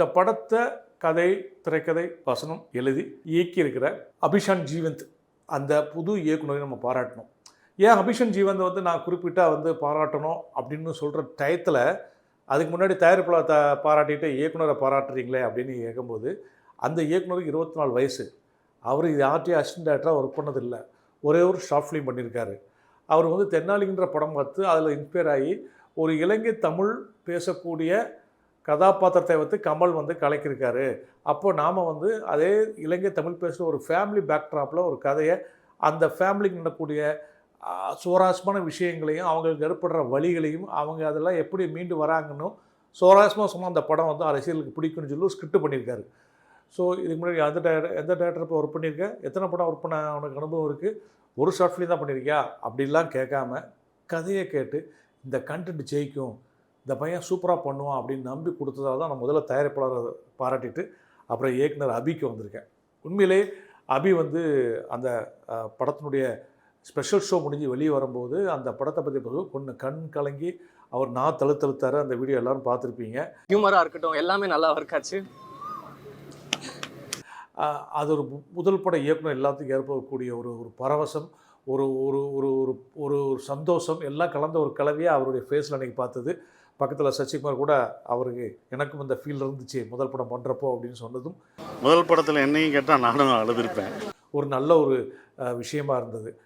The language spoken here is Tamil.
இந்த படத்தை கதை திரைக்கதை வசனம் எழுதி இயக்கியிருக்கிற அபிஷான் ஜீவந்த் அந்த புது இயக்குனரை நம்ம பாராட்டணும். ஏன் அபிஷன் ஜீவந்த் வந்து நான் குறிப்பிட்டா வந்து பாராட்டணும் அப்படின்னு சொல்கிற டயத்தில் அதுக்கு முன்னாடி தயாரிப்பாளர் த பாராட்டிட்டு இயக்குனரை பாராட்டுறீங்களே அப்படின்னு கேட்கும்போது அந்த இயக்குனருக்கு இருபத்தி நாலு வயசு. அவர் இது ஆர்டி அசிஸ்டன்ட் டேரக்டராக ஒர்க் பண்ணதில்லை. ஒரே ஒரு ஷார்ட் ஃபிலிம் பண்ணியிருக்காரு. அவர் வந்து தென்னாலிங்கிற படம் பார்த்து அதில் இன்ஸ்பயர் ஆகி ஒரு இலங்கை தமிழ் பேசக்கூடிய கதாபாத்திரத்தை வந்து கமல் வந்து கலக்கியிருக்காரு அப்போது நாம் வந்து அதே இலங்கை தமிழ் பேசுகிற ஒரு ஃபேமிலி பேக்ட்ராப்பில் ஒரு கதையை அந்த ஃபேமிலிக்கு நடக்கூடிய சுவாரஸ்யமான விஷயங்களையும் அவங்களுக்கு ஏற்படுற வழிகளையும் அவங்க அதெல்லாம் எப்படி மீண்டு வராங்கன்னு சுவாரஸ்யமாக சொன்ன அந்த படம் வந்து அரசியலுக்கு பிடிக்கும்னு சொல்லி ஸ்கிரிப்ட் பண்ணியிருக்காரு. ஸோ இதுக்கு முன்னாடி எந்த டேரக்டர் எந்த டேரக்டர் இப்போ ஒர்க் பண்ணியிருக்கேன் எத்தனை படம் ஒர்க் பண்ண அவனுக்கு அனுபவம் இருக்குது ஒரு ஷார்ட் ஃபிலிம் தான் பண்ணியிருக்கியா? அப்படிலாம் கேட்காம கதையை கேட்டு இந்த கண்டென்ட் ஜெயிக்கும் இந்த பையன் சூப்பராக பண்ணுவான் அப்படின்னு நம்பி கொடுத்ததால தான் நான் முதல்ல தயாரிப்பாளரை பாராட்டிட்டு அப்புறம் இயக்குனர் அபிக்கு வந்திருக்கேன். உண்மையிலே அபி வந்து அந்த படத்தினுடைய ஸ்பெஷல் ஷோ முடிஞ்சு வெளியே வரும்போது அந்த படத்தை பற்றி கொஞ்சம் கண் கலங்கி அவர் நான் தழுத்தழுத்தாரு அந்த வீடியோ எல்லாரும் பார்த்துருப்பீங்க. ஹியூமரா இருக்கட்டும் எல்லாமே நல்லா ஆஹ் அது ஒரு முதல் பட இயக்குனர் எல்லாத்துக்கும் ஏற்படக்கூடிய ஒரு ஒரு பரவசம். ஒரு ஒரு ஒரு ஒரு ஒரு ஒரு சந்தோஷம் எல்லாம் கலந்த ஒரு கலவையாக அவருடைய ஃபேஸில் அன்றைக்கி பார்த்தது. பக்கத்தில் சசிகுமார் கூட அவருக்கு எனக்கும் இந்த ஃபீல் இருந்துச்சு முதல் படம் பண்ணுறப்போ அப்படின்னு சொன்னதும். முதல் படத்தில் என்னையும் கேட்டால் நானும் அழுதுருப்பேன். ஒரு நல்ல ஒரு விஷயமா இருந்தது.